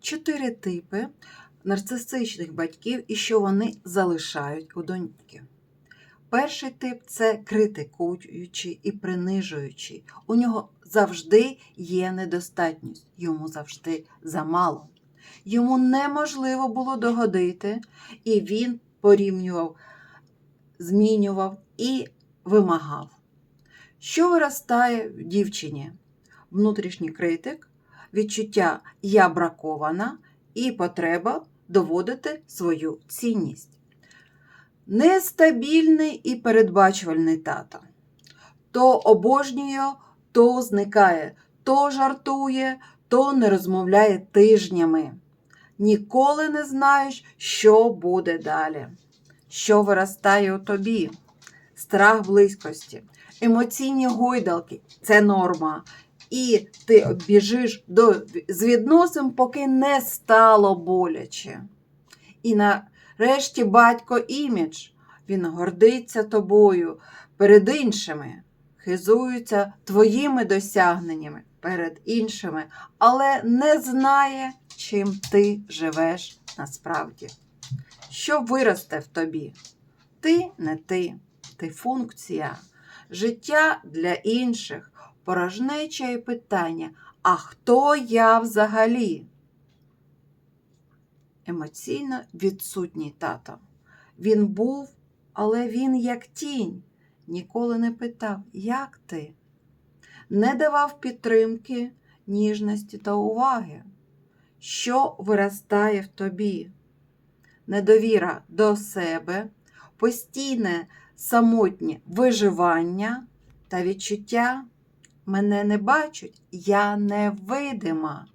чотири типи нарцисичних батьків і що вони залишають у доньки. Перший тип це критикуючий і принижуючий. У нього завжди є недостатність, йому завжди замало. Йому неможливо було догодити, і він порівнював, змінював і вимагав. Що виростає в дівчині? Внутрішній критик, відчуття я бракована і потреба доводити свою цінність. Нестабільний і передбачувальний тато. То обожнює, то зникає, то жартує, то не розмовляє тижнями. Ніколи не знаєш, що буде далі. Що виростає у тобі? Страх близькості, емоційні гойдалки це норма. І ти біжиш до, з відносин, поки не стало боляче. І нарешті батько імідж. Він гордиться тобою перед іншими, хизується твоїми досягненнями перед іншими, але не знає, чим ти живеш насправді. Що виросте в тобі? Ти не ти, ти функція, життя для інших, порожнеча і питання, а хто я взагалі? Емоційно відсутній тато. Він був, але він як тінь, ніколи не питав, як ти? Не давав підтримки, ніжності та уваги. Що виростає в тобі? Недовіра до себе, постійне самотнє виживання та відчуття мене не бачать, я невидима.